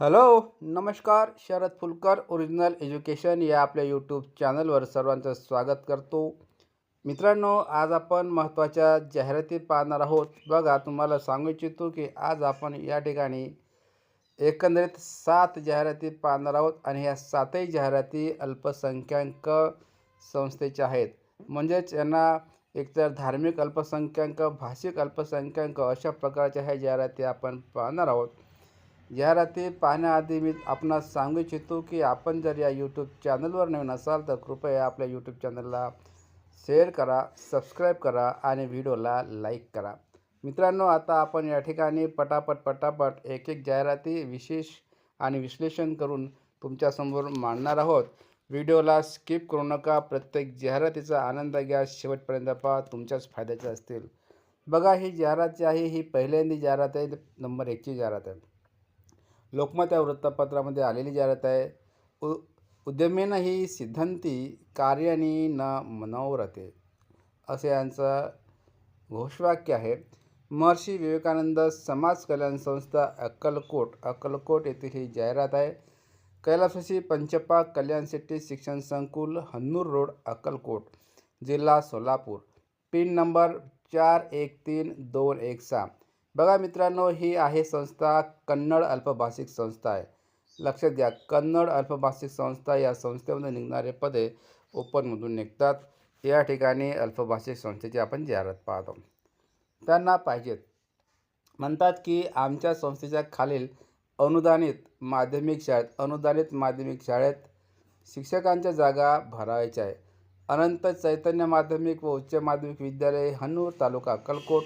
Hello नमस्कार Sharad Phulkar original education या आपल्या यूट्यूब चॅनलवर सर्वांचं स्वागत करतो. मित्रांनो आज आपण महत्त्वाच्या जाहिराती पाहणार आहोत. बघा तुम्हाला सांगू इच्छितो की आज आपण या ठिकाणी एकंदरीत सात जाहिराती पाहणार आहोत आणि ह्या सातही जाहिराती अल्पसंख्याक संस्थेच्या आहेत. म्हणजेच यांना एकतर धार्मिक अल्पसंख्याक भाषिक अल्पसंख्याक अशा प्रकारच्या ह्या जाहिराती आपण पाहणार आहोत. जाहिराती पाहण्याआधी मी आपणास सांगू इच्छितो की आपण जर या यूट्यूब चॅनलवर नवीन असाल तर कृपया आपल्या यूट्यूब चॅनलला शेअर करा सबस्क्राईब करा आणि व्हिडिओला लाईक करा. मित्रांनो आता आपण या ठिकाणी पटापट पटापट एक एक जाहिराती विशेष आणि विश्लेषण करून तुमच्यासमोर मांडणार आहोत. व्हिडिओला स्किप करू नका. प्रत्येक जाहिरातीचा आनंद घ्या. शेवटपर्यंत पहा तुमच्याच फायद्याचे असतील. बघा ही जाहिरात जी आहे ही पहिल्यांदी जाहिरात आहे. नंबर एकची जाहिरात आहे. लोकमत या वृत्तपत्रामध्ये आलेली जाहिरात आहे उ उद्यमेन ही सिद्धांती कार्यानी न मनोरथे असे यांचं घोषवाक्य आहे. महर्षी विवेकानंद समाज कल्याण संस्था अक्कलकोट अक्कलकोट येथील ही जाहिरात आहे. कैलासवासी पंचपा कल्याण सिटी शिक्षण संकुल हन्नूर रोड अक्कलकोट जिल्हा सोलापूर. पिन नंबर चार एक तीन दोन एक सहा. बघा मित्रांनो ही आहे संस्था कन्नड अल्पभाषिक संस्था आहे. लक्षात घ्या कन्नड अल्पभाषिक संस्था या संस्थेमध्ये निघणारे पदे ओपनमधून निघतात. या ठिकाणी अल्पभाषिक संस्थेची आपण जाहिरात पाहतो. त्यांना पाहिजेत. म्हणतात की आमच्या संस्थेच्या खालील अनुदानित माध्यमिक शाळेत अनुदानित माध्यमिक शाळेत शिक्षकांच्या जागा भरावायच्या आहे. अनंत चैतन्य माध्यमिक व उच्च माध्यमिक विद्यालय हन्नूर तालुका अक्कलकोट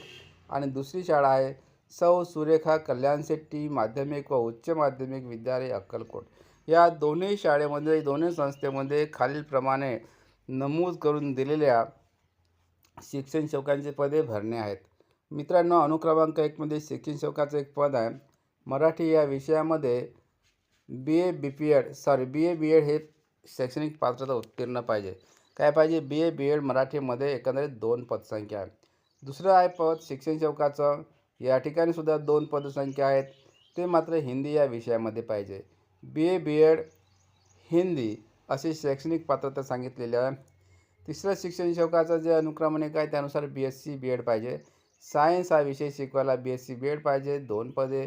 आणि दुसरी शाळा आहे सौ सुरेखा कल्याण शेट्टी माध्यमिक व उच्च माध्यमिक विद्यालय अक्कलकोट. या दोन्ही शाळेमध्ये दोन्ही संस्थेमध्ये खालीलप्रमाणे नमूद करून दिलेल्या शिक्षण सेवकांचे पदे भरणे आहेत. मित्रांनो अनुक्रमांक एकमध्ये शिक्षण सेवकाचं एक पद आहे. मराठी या विषयामध्ये B A B P Ed sorry B A B Ed हे शैक्षणिक पात्रता उत्तीर्ण पाहिजे. काय पाहिजे? बी ए बी एड मराठीमध्ये एकंदरीत दोन पदसंख्या आहे दुसरं आहे पद शिक्षण चौकाचं. या ठिकाणी सुद्धा दोन पदसंख्या आहेत. ते मात्र हिंदी या विषयामध्ये पाहिजे. बी ए बी एड हिंदी अशी शैक्षणिक पात्रता सांगितलेली आहे तिसरं शिक्षण सेवकाचं जे अनुक्रमणिक आहे त्यानुसार B S C B Ed पाहिजे. सायन्स हा विषय शिकवायला B S C B Ed पाहिजे. दोन पदे.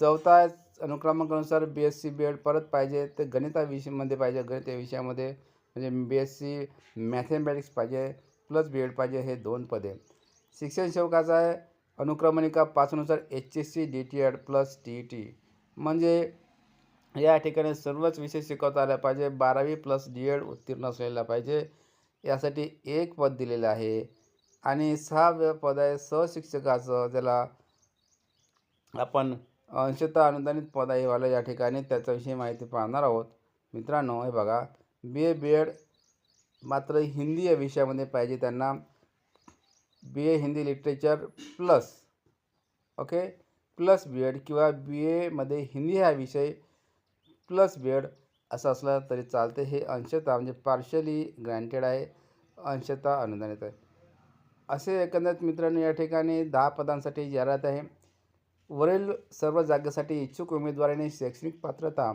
चौथा अनुक्रमांकानुसार B S C B Ed परत पाहिजे. ते गणिता विषयामध्ये पाहिजे. गणित या विषयामध्ये. म्हणजे बी एस सी मॅथेमॅटिक्स पाहिजे. प्लस बी एड पाहिजे. हे दोन पदे. शिक्षण सेवकाचा आहे अनुक्रमणिका पाचनुसार H S C D T Ed plus T E T म्हणजे या ठिकाणी सर्वच विषय शिकवता आल्या पाहिजे. बारावी प्लस डी एड उत्तीर्ण असलेला पाहिजे. यासाठी एक पद दिलेलं आहे. आणि सहा पद आहे सहशिक्षकाचं ज्याला आपण अंशतः अनुदानित पद आहे वाला या ठिकाणी त्याच्याविषयी माहिती पाहणार आहोत. मित्रांनो हे बघा. बी ए बी एड मात्र हिंदी या विषयामध्ये पाहिजे त्यांना. B A Hindi literature plus okay plus B Ed किंवा बी एमध्ये हिंदी हा विषय प्लस बी एड असं असलं तरी चालते. हे अंशतः म्हणजे पार्शली ग्रँटेड आहे. अंशतः अनुदानित आहे. असे एकंदरीत मित्रांनो या ठिकाणी दहा पदांसाठी जाहिरात आहे. वरील सर्व जागेसाठी इच्छुक उमेदवाराने शैक्षणिक पात्रता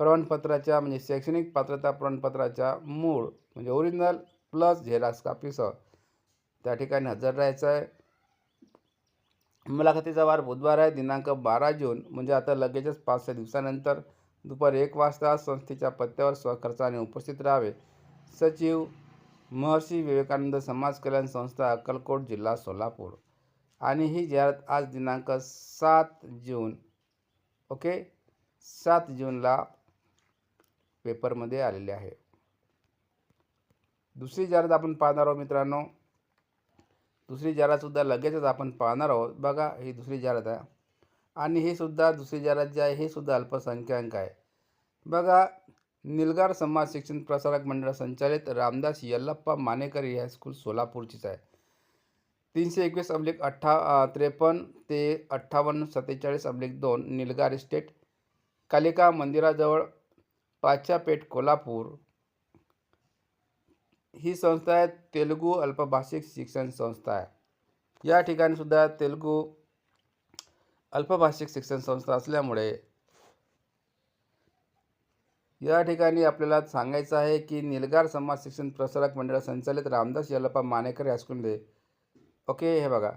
प्रमाणपत्राच्या म्हणजे शैक्षणिक पात्रता प्रमाणपत्राच्या मूळ म्हणजे ओरिजिनल प्लस झेरास कापीसह त्या ठिकाणी हजर राहायचं आहे. मुलाखतीचा वार बुधवार आहे दिनांक बारा जून म्हणजे आता लगेचच पाच सहा दिवसानंतर दुपारी एक वाजता संस्थेच्या पत्त्यावर स्वखर्चाने उपस्थित राहावे. सचिव महर्षी विवेकानंद समाज कल्याण संस्था अक्कलकोट जिल्हा सोलापूर. आणि ही जाहिरात आज दिनांक सात जून ओके? सात जूनला पेपरमध्ये आलेली आहे. दुसरी जाहिरात आपण पाहणार आहोत मित्रांनो. दुसरी जाहिरातसुद्धा लगेचच आपण पाहणार आहोत. बघा ही दुसरी जाहिरात आहे. आणि ही सुद्धा दुसरी जाहिरात जी आहे हे सुद्धा अल्पसंख्याक आहे. बघा निलगार समाज शिक्षण प्रसारक मंडळ संचालित रामदास यल्लप्पा मानेकर ही हायस्कूल सोलापूरचीच आहे. तीनशे एकवीस अब्लिक अठ्ठा त्रेपन्न ते अठ्ठावन्न सत्तेचाळीस अब्लिक दोन निलगार इस्टेट कालिका मंदिराजवळ पाचापेठ कोल्हापूर ही संस्था आहे तेलुगू अल्पभाषिक शिक्षण संस्था आहे. या ठिकाणीसुद्धा तेलुगू अल्पभाषिक शिक्षण संस्था असल्यामुळे या ठिकाणी आपल्याला सांगायचं आहे की निलगार समाज शिक्षण प्रसारक मंडळ संचालित रामदास यल्लप्पा मानेकर हायस्कूलमध्ये ओके हे बघा.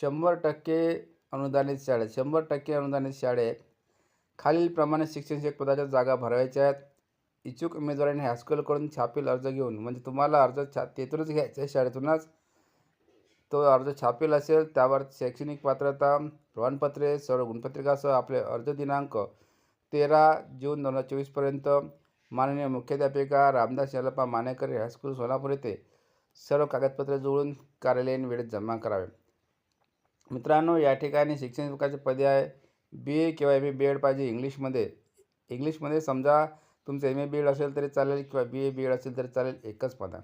शंभर टक्के अनुदानित शाळेत शंभर टक्के अनुदानित शाळेत खालीलप्रमाणे शिक्षण शिक्षक पदाच्या जागा भरवायच्या आहेत. इच्छुक उमेदवारांनी हायस्कूलकडून छापील अर्ज घेऊन म्हणजे तुम्हाला अर्ज छा तेथूनच घ्यायचा आहे शाळेतूनच. तो अर्ज छापील असेल त्यावर शैक्षणिक पात्रता प्रमाणपत्रे सर्व गुणपत्रिकासह आपले अर्ज दिनांक तेरा जून दोन हजार चोवीसपर्यंत माननीय मुख्याध्यापिका रामदास यलप्पा मानेकर हायस्कूल सोलापूर येथे सर्व कागदपत्रे जुळून कार्यालयीन वेळेत जमा करावे. मित्रांनो या ठिकाणी शिक्षण विभागाचे पदे आहे. बी ए किंवा एम ए बी एड पाहिजे. इंग्लिशमध्ये इंग्लिशमध्ये समजा तुमचं एम ए बी एड असेल तरी चालेल किंवा बी ए बी एड असेल तरी चालेल एकच पद आहे.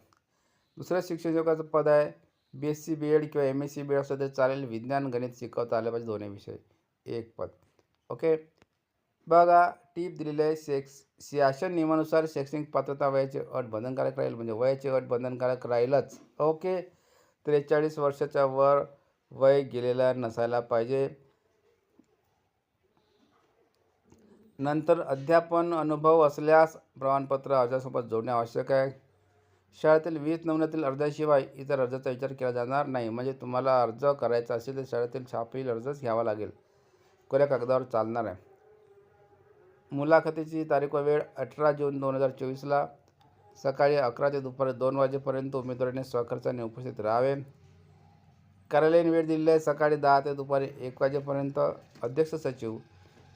दुसरं शिक्षण विभागाचं पद आहे. B S C B Ed किंवा M S C B Ed असेल तरी चालेल. विज्ञान गणित शिकवता आलं पाहिजे दोन्ही विषय. एक पद. ओके बघा टीप दिलेली आहे सेक्स शासन नियमानुसार शैक्षणिक पात्रता वयाची अट बंधनकारक राहील. म्हणजे वयाची अट बंधनकारक राहीलच. ओके त्रेचाळीस वर्षाच्या वर वय गेलेला नसायला पाहिजे. नंतर अध्यापन अनुभव असल्यास प्रमाणपत्र अर्जासोबत जोडणे आवश्यक आहे. शाळेतील वीस नमुन्यातील अर्जाशिवाय इतर अर्जाचा विचार केला जाणार नाही. म्हणजे तुम्हाला अर्ज करायचा असेल तर शाळेतील छापील अर्जच घ्यावा लागेल. कोऱ्या कागदावर चालणार आहे. मुलाखतीची तारीख व वेळ अठरा जून दोन हजार चोवीसला सकाळी अकरा ते दुपारी दोन वाजेपर्यंत उमेदवाराने स्वखर्चाने उपस्थित राहावे. कार्यालयीन वेळ दिलेली आहे. सकाळी दहा ते दुपारी एक वाजेपर्यंत अध्यक्ष सचिव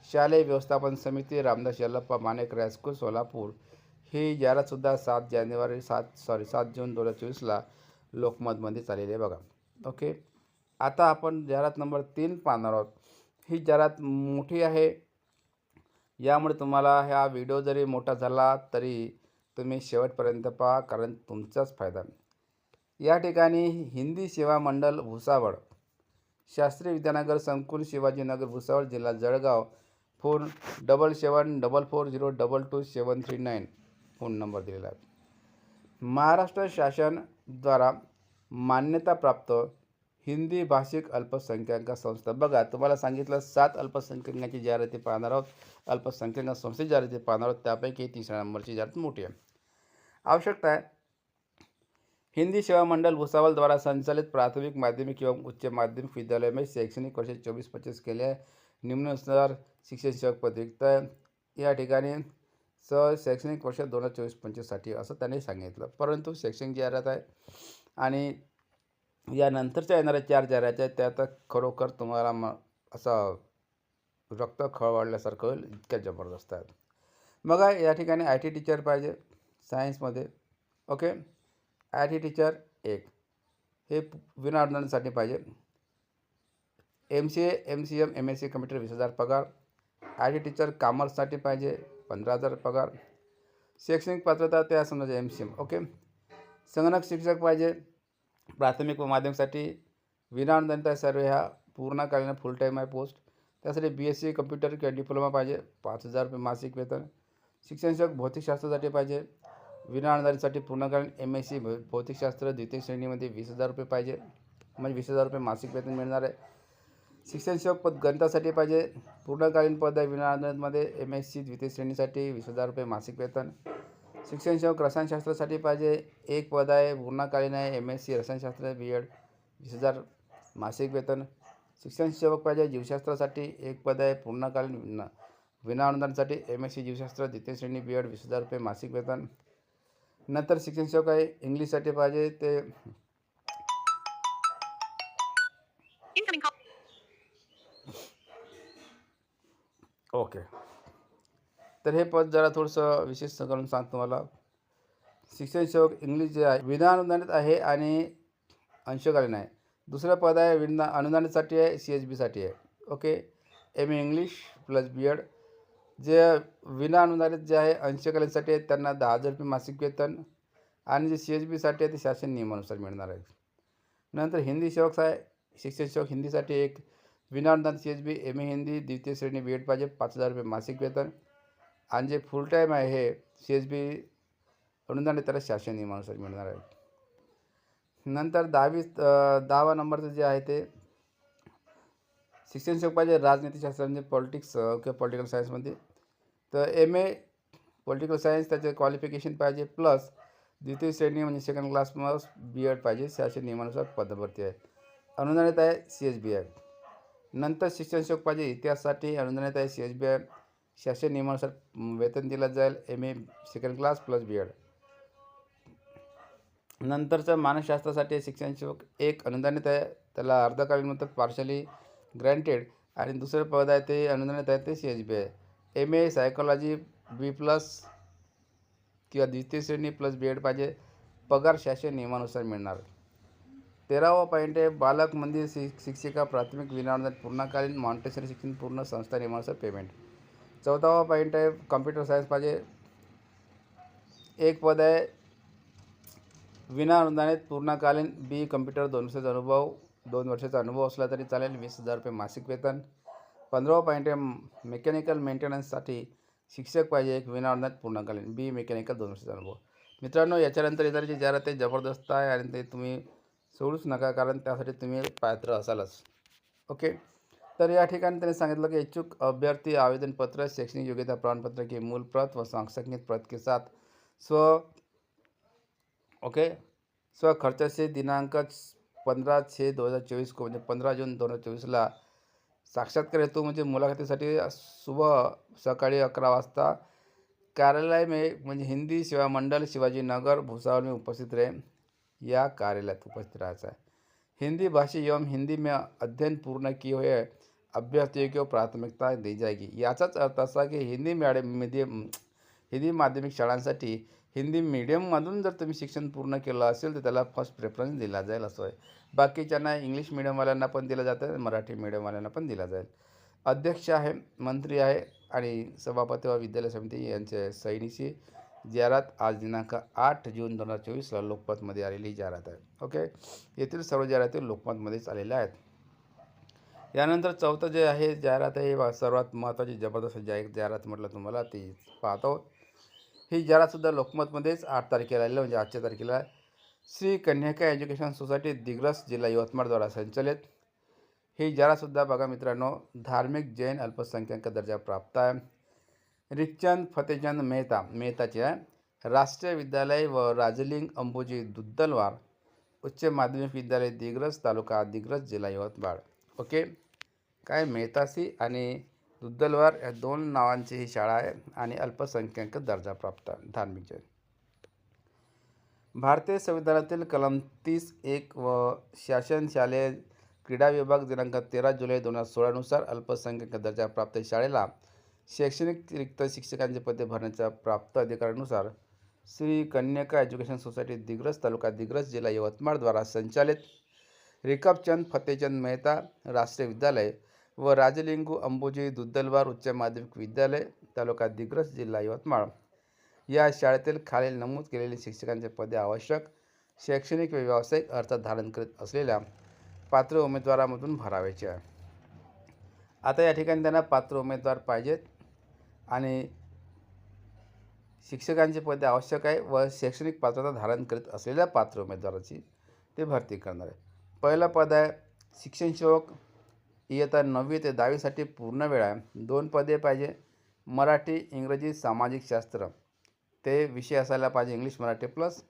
शालेय व्यवस्थापन समिती रामदास यल्लप्पा मानेक रायस्कूल सोलापूर. ही जाहिरातसुद्धा सात जानेवारी सात सॉरी सात जून दोन हजार चोवीसला लोकमतमध्ये चाललेली आहे बघा. ओके आता आपण जाहिरात नंबर तीन पाहणार आहोत. ही जाहिरात मोठी आहे. यामुळे तुम्हाला ह्या व्हिडिओ जरी मोठा झाला तरी तुम्ही शेवटपर्यंत पहा कारण तुमचाच फायदा. या ठिकाणी हिंदी सेवा मंडळ भुसावळ शास्त्रीय विद्यानगर संकुल शिवाजीनगर भुसावळ जिल्हा Jalgaon phone double seven double four zero double two seven three nine phone number दिलेला आहे. महाराष्ट्र शासनद्वारा मान्यताप्राप्त हिंदी भाषिक अल्पसंख्याक संस्था. बघा, तुम्हाला सांगितलं सात अल्पसंख्याकांची जाहिराती पाहणार आहोत. अल्पसंख्याक संस्थेची जाहिराती पाहणार आहोत. त्यापैकी तिसऱ्या नंबरची जाहिरात मोठी आहे. आवश्यकता आहे. हिंदी सेवा मंडल भुसावल द्वारा संचालित प्राथमिक माध्यमिक एवं उच्च माध्यमिक विद्यालय में शैक्षणिक वर्ष चौबीस पच्चीस के लिए निम्नानुसार शिक्षण शिक्षक पदवी तर या ठिकाणी स शैक्षणिक वर्ष दोन हजार चोवीस पंचवीससाठी असं त्यांनी सांगितलं. परंतु शैक्षणिक जाहिरात आहे. आणि यानंतरच्या येणाऱ्या चार जाहिराती आहेत त्या आता खरोखर तुम्हाला म असं रक्त खळवाळल्यासारखं होईल इतक्या जबरदस्त आहेत. मग या ठिकाणी आय टी टीचर पाहिजे सायन्समध्ये. ओके? आय टी टीचर एक. हे विनाअनुदानासाठी पाहिजे. M C A M C M M S C computer वीस हजार पगार. आय टी टीचर कॉमर्ससाठी पाहिजे पंधरा हजार पगार. शैक्षणिक पात्रता त्या समजा एम सी एम ओके? संगणक शिक्षक पाहिजे प्राथमिक व माध्यमिकसाठी विनाअनुदानित सर्व ह्या पूर्णकालीन फुल टाईम आहे पोस्ट त्यासाठी बी एस सी कम्प्युटर किंवा डिप्लोमा पाहिजे पाच हजार रुपये मासिक वेतन. शिक्षण शिक्षक भौतिकशास्त्रासाठी पाहिजे विनाअनुदानितसाठी पूर्णकालीन एम एस सी भौतिकशास्त्र द्वितीय श्रेणीमध्ये वीस हजार रुपये पाहिजे म्हणजे वीस हजार रुपये मासिक वेतन मिळणार आहे. शिक्षण सेवक पद गणितासाठी पाहिजे. पूर्णकालीन पद आहे विनाअनुदानितमध्ये एम एस सी द्वितीय श्रेणीसाठी वीस हजार रुपये मासिक वेतन. शिक्षण सेवक रसायनशास्त्रासाठी पाहिजे. एक पद आहे पूर्णकालीन आहे एम एस सी रसायनशास्त्र बी एड वीस हजार मासिक वेतन. शिक्षण सेवक पाहिजे जीवशास्त्रासाठी एक पद आहे पूर्णकालीन विना विनाअनुदानासाठी एम एस सी जीवशास्त्र द्वितीय श्रेणी बी एड वीस हजार रुपये मासिक वेतन. नंतर शिक्षण सेवक आहे इंग्लिशसाठी पाहिजे. ते ओके. तर हे पद जरा थोडंसं विशेष करून सांगतो तुम्हाला. शिक्षण सेवक इंग्लिश जे आहे विनाअनुदानित आहे आणि अंशकालीन आहे. दुसरं पद आहे विना अनुदानितसाठी आहे सी एच बीसाठी आहे. Okay. M A English plus B Ed जे विनाअनुदानित जे आहे अंशकालीनसाठी आहे त्यांना दहा हजार रुपये मासिक वेतन आणि जे सी एच बीसाठी आहे ते शासन नियमानुसार मिळणार आहे. नंतर हिंदी सेवक आहे शिक्षण सेवक हिंदीसाठी एक विनाअनुदान C H B M A Hindi द्वितीय श्रेणी बी एड पाहिजे पाच हजार रुपये मासिक वेतन. आणि जे फुल टाईम आहे हे सी एच बी अनुदान आहे त्याला शासन नियमानुसार मिळणार आहे. नंतर दहावी दहावा नंबरचं जे आहे ते शिक्षण शिक्षक पाहिजे राजनीतीशास्त्र म्हणजे पॉलिटिक्स किंवा पॉलिटिकल सायन्समध्ये तर एम ए पॉलिटिकल सायन्स त्याचे क्वालिफिकेशन पाहिजे प्लस द्वितीय श्रेणी म्हणजे सेकंड क्लास बी एड पाहिजे शासन नियमानुसार पदभरती आहे. अनुदानित आहे सी एच बी आहे नंतर शिक्षण शोक पाहिजे इतिहासासाठी अनुदानित आहे. सी एच बी आय शासन नियमानुसार वेतन दिलं जाईल. M A second class plus B Ed नंतरचं मानसशास्त्रासाठी शिक्षण शुल्क एक अनुदानित आहे. त्याला अर्धकालीन म्हणतात पार्शली ग्रँटेड आणि दुसरं पद आहे ते अनुदानित आहे ते C H B I. M A psychology B plus किंवा द्वितीय श्रेणी प्लस बी एड पाहिजे. पगार शासन नियमानुसार मिळणार. तेरावा पॉईंट आहे बालक मंदिर शि शिक्षिका प्राथमिक विनाअनुदानित पूर्णकालीन मॉन्टेसरी शिक्षण पूर्ण संस्था निर्माणाचं पेमेंट चौदावा पॉईंट आहे कम्प्युटर सायन्स पाहिजे. एक पद आहे विना अनुदानित पूर्णकालीन बी कम्प्युटर दोन वर्षाचा अनुभव दोन वर्षाचा अनुभव असला तरी चालेल वीस हजार रुपये मासिक वेतन. पंधरावा पॉईंट आहे मेकॅनिकल मेंटेनन्ससाठी शिक्षक पाहिजे एक विनाअनुदानित पूर्णकालीन बी मेकॅनिकल दोन वर्षाचा अनुभव. मित्रांनो याच्यानंतर इतर जी जाहिरात आहे जबरदस्त आहे आणि ते तुम्ही सोडूच नका कारण त्यासाठी तुम्ही पात्र असालच. ओके? तर या ठिकाणी त्यांनी सांगितलं की इच्छुक अभ्यर्थी आवेदनपत्र शैक्षणिक योग्यता प्रमाणपत्र की मूल प्रत व सांसंगिक प्रत के साथ स्व ओके? स्व खर्च से दिनांक पंधरा छे दोन हजार चोवीस को म्हणजे पंधरा जून दोन हजार चोवीसला साक्षात्कार हेतू म्हणजे मुलाखतीसाठी सुबह सकाळी अकरा वाजता कार्यालय में म्हणजे हिंदी सेवा मंडल शिवाजी नगर भुसावल में उपस्थित रहे. या कार्यालयात उपस्थित राहायचं आहे. हिंदी भाषे एवं हिंदी में अध्ययन पूर्ण किए हुए अभ्यर्थियों को प्राथमिकता दी जाएगी. याचाच अर्थ असा की हिंदी मॅडम मीडियम हिंदी माध्यमिक शाळांसाठी हिंदी मीडियममधून जर तुम्ही शिक्षण पूर्ण केलं असेल तर त्याला फर्स्ट प्रेफरन्स दिला जाईल असं आहे. बाकीच्यांना इंग्लिश मिडियमवाल्यांना पण दिलं जातं मराठी मिडियमवाल्यांना पण दिला जाईल. अध्यक्ष आहे मंत्री आहे आणि सभापती व विद्यालय समिती यांच्या सैनीशी जाहिरात आज दिनांक आठ जून दोन हजार चोवीसला लोकमतमध्ये आलेली जाहिरात आहे. ओके? येथील सर्व जाहिराती लोकमतमध्येच आलेल्या आहेत. यानंतर चौथं जे आहे जाहिरात आहे हे सर्वात महत्त्वाची जबरदस्त जाहीर जाहिरात म्हटलं तुम्हाला ती पाहतो. ही जाहिरातसुद्धा लोकमतमध्येच आठ तारखेला आलेलं म्हणजे आजच्या तारखेला श्री कन्याका एज्युकेशन सोसायटी दिग्रस जिल्हा यवतमाळद्वारा संचलित. ही जाहिरातसुद्धा बघा मित्रांनो धार्मिक जैन अल्पसंख्याक दर्जा प्राप्त आहे. रिकचंद फतेचंद मेहता मेहताचे आहे राष्ट्रीय विद्यालय व राजलिंग अंबोजी दुद्दलवार उच्च माध्यमिक विद्यालय दिग्रस तालुका दिग्रस जिल्हा यवतमाळ. ओके? काय मेहतासी आणि दुद्दलवार या दोन नावांची ही शाळा आहे आणि अल्पसंख्याक दर्जा प्राप्त धार्मिक जैन. भारतीय संविधानातील कलम तीस एक व शासन शालेय क्रीडा विभाग दिनांक तेरा जुलै दोन हजार सोळानुसार अल्पसंख्याक दर्जा प्राप्त शाळेला शैक्षणिक रिक्त शिक्षकांचे पदे भरण्याच्या प्राप्त अधिकारानुसार श्री कन्यका एज्युकेशन सोसायटी दिग्रस तालुका दिग्रस जिल्हा यवतमाळद्वारा संचालित रिकबचंद फतेचंद मेहता राष्ट्रीय विद्यालय व राजलिंगू अंबोजी दुद्दलवार उच्च माध्यमिक विद्यालय तालुका दिग्रस जिल्हा यवतमाळ. या शाळेतील खालील नमूद केलेले शिक्षकांचे पदे आवश्यक शैक्षणिक व व्यावसायिक अर्थ धारण करीत असलेल्या पात्र उमेदवारामधून भरावायचे आहे आता या ठिकाणी त्यांना पात्र उमेदवार पाहिजेत. आणि शिक्षकांचे पदे आवश्यक आहे व शैक्षणिक पात्रता धारण करीत असलेल्या पात्र उमेदवाराची ते भरती करणार आहे. पहिलं पद आहे शिक्षण सेवक. इयत्ता नववी ते दहावीसाठी पूर्ण वेळ आहे. दोन पदे पाहिजे. मराठी इंग्रजी सामाजिक शास्त्र. ते विषय असायला पाहिजे. English Marathi plus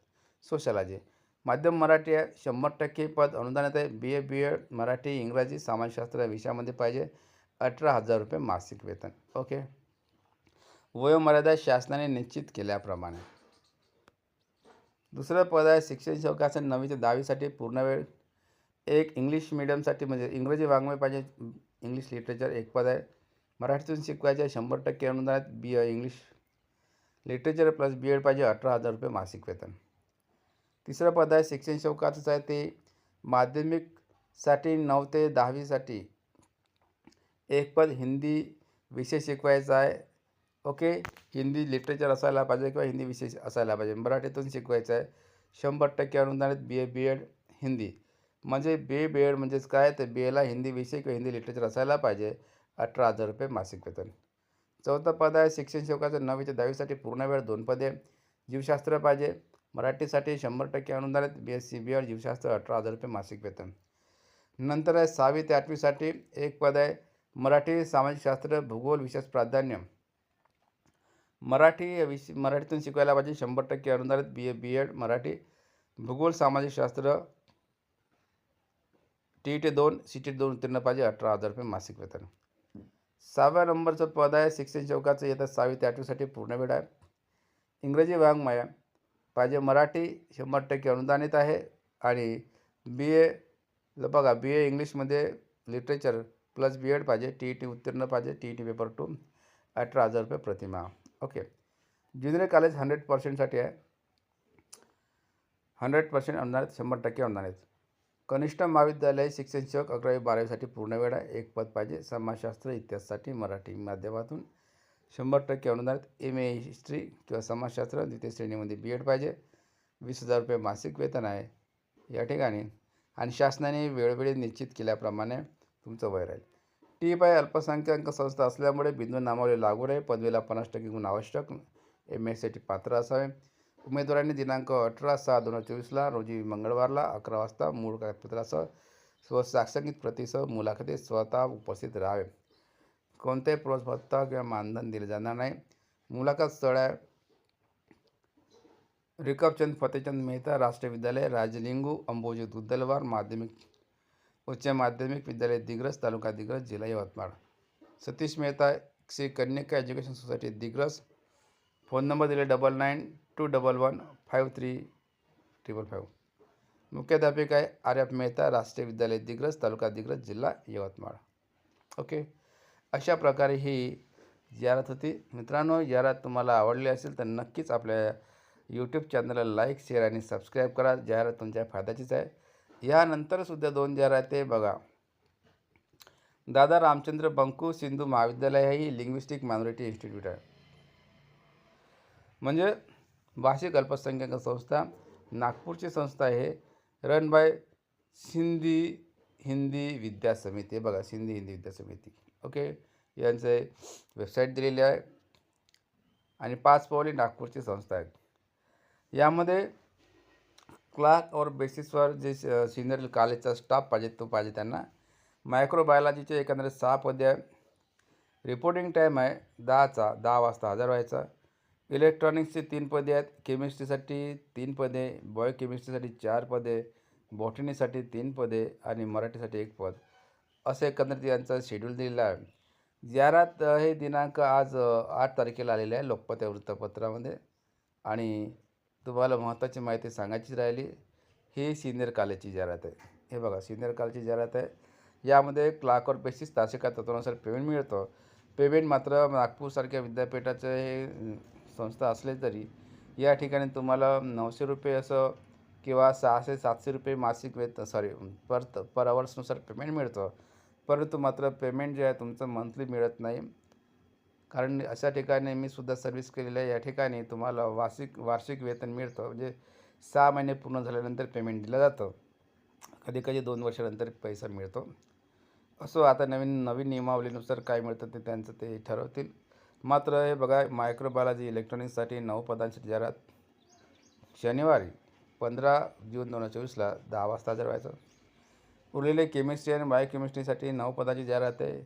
sociology. माध्यम मराठी आहे. शंभर टक्के पद अनुदानात आहे. बी ए बी एड मराठी इंग्रजी समाजशास्त्र या विषयामध्ये पाहिजे. अठरा हजार रुपये मासिक वेतन. ओके? वयोमर्यादा शासनाने निश्चित केल्याप्रमाणे. दुसरं पद आहे शिक्षण सेवकाचं नववी ते दहावीसाठी पूर्ण वेळ. एक इंग्लिश मिडियमसाठी म्हणजे इंग्रजी वाङ्मय पाहिजे इंग्लिश लिटरेचर एक पद आहे. मराठीतून शिकवायचे आहे शंभर टक्के अनुदानात B A English literature plus B Ed पाहिजे अठरा हजार रुपये मासिक वेतन. तिसरं पद आहे शिक्षण सेवकाचंच आहे ते माध्यमिकसाठी नऊ ते दहावीसाठी एक पद हिंदी विषय शिकवायचा आहे. ओके? हिंदी लिटरेचर असायला पाहिजे किंवा हिंदी विषय असायला पाहिजे. मराठीतून शिकवायचं आहे. शंभर टक्के अनुदानित बी ए बी एड हिंदी. म्हणजे बी ए बी एड म्हणजेच काय? तर बी एला हिंदी विषय किंवा हिंदी लिटरेचर असायला पाहिजे. अठरा हजार रुपये मासिक वेतन. चौथं पद आहे शिक्षण सेवकाचं नववी ते दहावीसाठी पूर्ण वेळ दोन पदे. जीवशास्त्र पाहिजे. मराठीसाठी शंभर टक्के अनुदानित B S C B Ed जीवशास्त्र अठरा हजार रुपये मासिक वेतन. नंतर आहे सहावी ते आठवीसाठी एक पद आहे मराठी सामाजिक शास्त्र भूगोल विशेष प्राधान्य. मराठी विषय मराठीतून शिकवायला पाहिजे. शंभर टक्के अनुदानित बी ए बी एड मराठी भूगोल सामाजिक शास्त्र टी टी दोन सी टी दोन उत्तीर्ण पाहिजे. अठरा हजार रुपये मासिक वेतन. सहाव्या नंबरचं पद आहे. शिक्षण चौकाचं येतात सहावी ते आठवीसाठी पूर्ण वेळ आहे. इंग्रजी वाङ्मय पाहिजे. मराठी शंभर टक्के अनुदानित आहे. आणि बी ए बघा बी ए इंग्लिशमध्ये लिटरेचर प्लस बी एड पाहिजे. टी ई टी उत्तीर्ण पाहिजे. T E T paper two अठरा हजार रुपये प्रतिमा. ओके ज्युनियर कॉलेज हंड्रेड पर्सेंटसाठी आहे. हंड्रेड पर्सेंट अनुदानित शंभर टक्के अनुदानित कनिष्ठ महाविद्यालय शिक्षण सेवक अकरावी बारावीसाठी पूर्ण वेळ आहे. एक पद पाहिजे. समाजशास्त्र इतिहासासाठी मराठी माध्यमातून शंभर टक्के अनुदानित एम ए हिस्ट्री किंवा समाजशास्त्र द्वितीय श्रेणीमध्ये बी एड पाहिजे. वीस हजार रुपये मासिक वेतन आहे. या ठिकाणी. आणि शासनाने वेळोवेळी निश्चित केल्याप्रमाणे तुमचं वय राहील. टी बाय अल्पसंख्याक संस्था असल्यामुळे बिंदू नामावली लागू राहील पदवीला पन्नास टक्के गुण आवश्यक. एम एससाठी पात्र असावे. उमेदवारांनी दिनांक अठरा सहा दोन हजार चोवीसला रोजी मंगळवारला अकरा वाजता मूळ कागदपत्रासह स्वसाक्षरित प्रतीसह मुलाखतीत स्वतः उपस्थित राहावे. कोणत्याही प्रोत्स किंवा मानधन दिले जाणार नाही. मुलाखत स्थळ आहे. रिकबचंद फतेचंद मेहता राष्ट्रीय विद्यालय राजलिंगू अंबोजी दुद्दलवार माध्यमिक उच्च माध्यमिक विद्यालय दिग्रस तालुका दिग्रस जिल्हा Yavatmal. Satish Mehta Shri Kanyaka education society Digras. Phone number दिले double nine two double one five three triple five. मुख्याध्यापिका आहे आर एफ मेहता राष्ट्रीय विद्यालय दिग्रस तालुका दिग्रस जिल्हा यवतमाळ. ओके. अशा प्रकारे ही जाहिरात होती. मित्रांनो जाहिरात तुम्हाला आवडली असेल तर नक्कीच आपल्या यूट्यूब चॅनलला लाईक शेअर आणि सबस्क्राईब करा. जाहिरात तुमच्या फायद्याचीच आहे. ह्यानंतरसुद्धा दोन जाहिराती बघा. दादा रामचंद्र बंकू सिंधू महाविद्यालय ही लिंग्विस्टिक मायनॉरिटी इन्स्टिट्यूट आहे. म्हणजे भाषिक अल्पसंख्याक संस्था नागपूरची संस्था आहे रन बाय सिंधी हिंदी विद्या समिती. बघा सिंधी हिंदी विद्या समिती. ओके यांचे वेबसाईट दिलेली आहे. आणि पाच पावली नागपूरची संस्था आहे यामध्ये क्लार्क और बेसिसवर जे सिनियर कॉलेजचा स्टाफ पाहिजे तो पाहिजे त्यांना मायक्रोबायोलॉजीचे एकंदरीत सहा पदे रिपोर्टिंग टाईम आहे दहाचा दहा वाजता हजर व्हायचा इलेक्ट्रॉनिक्सचे तीन पदे आहेत केमिस्ट्रीसाठी तीन पदे बॉय केमिस्ट्रीसाठी चार पदे बॉटनीसाठी तीन पदे आणि मराठीसाठी एक पद असं एकंदरीत यांचा शेड्यूल दिलेला आहे। जाहिरात हे दिनांक आज आठ तारखेला आलेले आहे लोकपत्या वृत्तपत्रामध्ये आणि तुम्हाला महत्त्वाची माहिती सांगायची राहिली. ही सिनियर कालेजची जाहिरात आहे. हे बघा सिनियर कॉलेजची जाहिरात आहे. यामध्ये क्लाकवर बेसिस तासिका तत्वानुसार पेमेंट मिळतं. पेमेंट मात्र नागपूरसारख्या विद्यापीठाचं हे संस्था असले तरी या ठिकाणी तुम्हाला नऊशे रुपये असं किंवा सहाशे सातशे रुपये मासिक वेत सॉरी पर पर अवर्सनुसार पेमेंट मिळतं. परंतु मात्र पेमेंट जे आहे तुमचं मंथली मिळत नाही. कारण अशा ठिकाणी मी सुद्धा सर्व्हिस केलेलं आहे. या ठिकाणी तुम्हाला वार्षिक वार्षिक वेतन मिळतं. म्हणजे सहा महिने पूर्ण झाल्यानंतर पेमेंट दिलं जातं. कधी कधी दोन वर्षानंतर पैसा मिळतो. असो आता नवीन नवीन नियमावलीनुसार काय मिळतं ते त्यांचं ते ठरवतील. मात्र हे बघा मायक्रोबायोलॉजी इलेक्ट्रॉनिक्ससाठी नऊ पदांची जाहिरात. शनिवारी पंधरा जून दोन हजार चोवीसला दहा वाजता जर व्हायचं उरलेले केमिस्ट्री आणि बायोकेमिस्ट्रीसाठी नऊ पदाची जाहिरात आहे.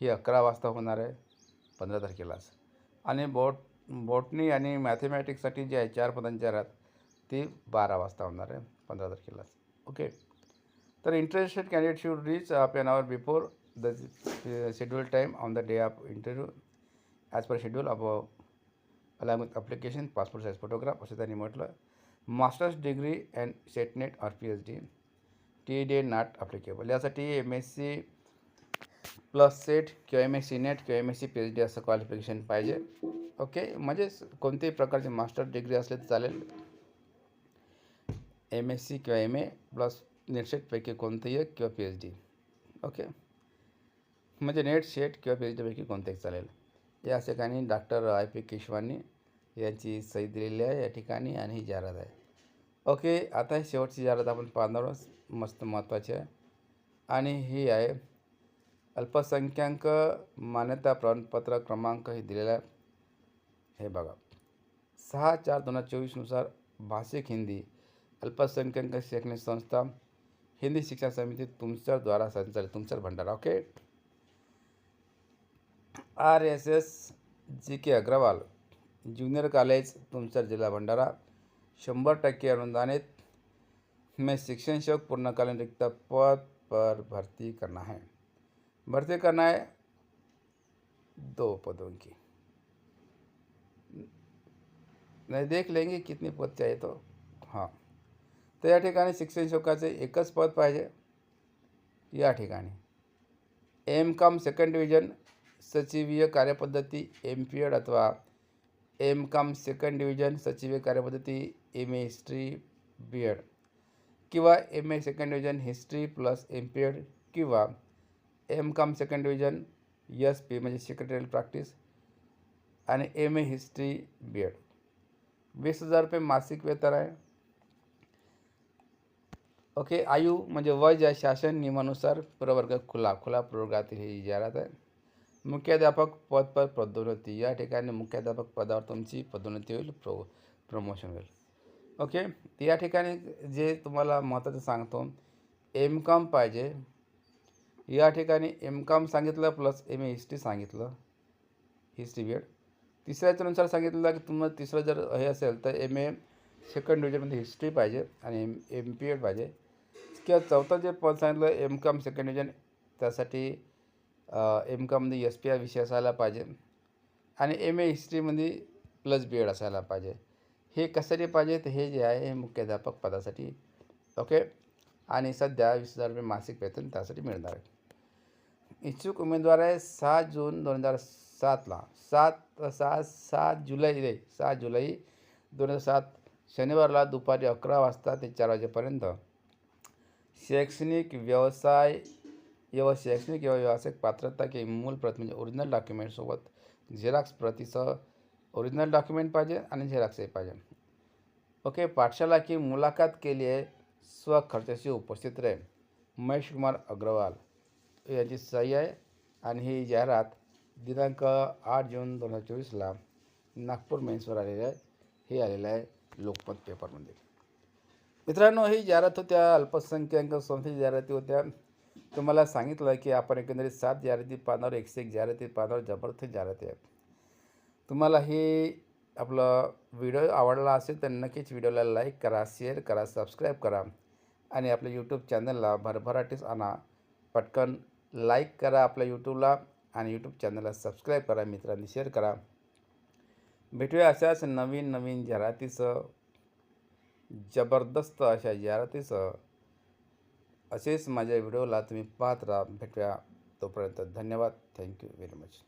ही अकरा वाजता होणार आहे. पंधरा तारखेलाच आणि बोट बोटनी आणि मॅथेमॅटिक्ससाठी जे आहे चार पदांच्या राहत ती बारा वाजता होणार आहे पंधरा तारखेलाच ओके? तर interested candidate should reach half an hour before the schedule time on the day of interview as per schedule of along with application passport size photograph असं त्यांनी म्हटलं. Master's degree and SET NET or P H D today not applicable यासाठी M S C plus SET किंवा M S C NET किंवा M S C P H D असं qualification पाहिजे. Okay म्हणजे कोणत्याही प्रकारचे मास्टर डिग्री असले तर चालेल. एम एस सी किंवा एम ए प्लस नेट सेटपैकी कोणतंही एक किंवा पी एच डी ओके म्हणजे नेट सेट किंवा पी एच डीपैकी कोणतंही चालेल. या ठिकाणी डॉक्टर आय पी केशवानी यांची सही दिलेली आहे या ठिकाणी आणि ही जाहिरात आहे. ओके आता ही शेवटची जाहिरात आपण पाहणार आहोत. मस्त महत्त्वाची आहे. आणि ही आहे अल्पसंख्याक मान्यता प्रमाणपत्र क्रमांक हे दिलेला हे बघा. सहा चार दोन हज़ार चोवीसनुसार भाषिक हिंदी अल्पसंख्याक शैक्षणिक संस्था हिंदी शिक्षण तुमसर द्वारा संचालित, Tumsar Bhandara. Okay R S S G K Agrawal junior college Tumsar जिल्हा भंडारा. शंभर टक्के अनुदानित में शिक्षण सेवक पूर्णकालीन रिक्त पद पर भर्ती करना है. भर्ती करना है। दो पदों की। नाही देख लेंगे कितने पद चाहिए तो। हां। तर या ठिकाणी शिक्षण शुल्काचे एकच पद पाहिजे। या ठिकाणी। एम कॉम सेकंड डिव्हिजन सचिवीय कार्यपद्धती एम पी एड अथवा एम कॉम सेकंड डिव्हिजन सचिवीय कार्यपद्धती M A history B Ed किंवा M A second division history plus M P Ed किंवा M Com second division S P म्हणजे secretarial practice आणि M A history B Ed वीस हजार रुपये मासिक वेतन आहे. ओके आयु म्हणजे वय ज्या शासन नियमानुसार प्रवर्ग खुला खुला प्रवर्गातील ही जाहिरात आहे. मुख्याध्यापक पद पर पदोन्नती या ठिकाणी मुख्याध्यापक पदावर तुमची पदोन्नती होईल प्रो प्रमोशन होईल. ओके या ठिकाणी जे तुम्हाला महत्त्वाचं सांगतो एम कॉम पाहिजे या ठिकाणी एम कॉम सांगितलं प्लस एम ए हिस्ट्री सांगितलं. हिस्ट्री बी एड तिसऱ्या याच्यानुसार सांगितलं की तुम्हाला तिसरं जर हे असेल तर एम ए सेकंड डिव्हिजनमध्ये हिस्ट्री पाहिजे आणि एम एम पी एड पाहिजे. किंवा चौथं जे पद सांगितलं एम कॉम सेकंड डिव्हिजन त्यासाठी एम कॉममध्ये एस पी आय विषय असायला पाहिजे. आणि एम ए हिस्ट्रीमध्ये प्लस बी एड असायला पाहिजे. हे कशासाठी पाहिजे? तर हे जे आहे हे मुख्याध्यापक पदासाठी. ओके आणि सध्या वीस हजार रुपये मासिक वेतन त्यासाठी मिळणार आहे. इच्छुक उमेदवार आहे सहा जून दोन हजार सातला. सात सहा सात जुलै रे सहा जुलै दोन हजार सात. शनिवारला दुपारी अकरा वाजता ते चार वाजेपर्यंत. शैक्षणिक व्यवसाय व शैक्षणिक किंवा व्यावसायिक पात्रता की मूल प्रत म्हणजे ओरिजिनल डॉक्युमेंटसोबत झेरॉक्स प्रतीचं ओरिजिनल डॉक्युमेंट पाहिजे आणि झेरॉक्सही पाहिजे. ओके पाठशाला की मुलाखत केली आहे. स्वखर्चाशी उपस्थित रहे महेश कुमार अग्रवाल. याची सही आहे. आणि ही जाहिरात दिनांक आठ जून दोन हजार चोवीसला नागपूर मेन्सवर आलेलं आहे. हे आलेलं आहे लोकमत पेपरमध्ये. मित्रांनो ही जाहिरात होत्या. अल्पसंख्याक संस्थेची जाहिराती होत्या. तुम्हाला सांगितलं की आपण एकंदरीत सात जाहिराती पानावर एकशे एक जाहिराती पानावर जबरदस्त जाहिराती आहेत. तुम्हाला हे आपलं व्हिडिओ आवडला असेल तर नक्कीच व्हिडिओला लाईक करा शेअर करा सबस्क्राईब करा. आणि आपल्या यूट्यूब चॅनलला भरभराटीस आणा पटकन लाईक करा आपल्या यूट्यूबला आणि यूट्यूब चॅनलला सबस्क्राईब करा मित्रांनी शेअर करा. भेटूया अशाच नवीन नवीन जाहिरातीसह जबरदस्त अशा जाहिरातीसह. असेच माझ्या व्हिडिओला तुम्ही पाहत राहा. भेटूया तोपर्यंत धन्यवाद. Thank you very much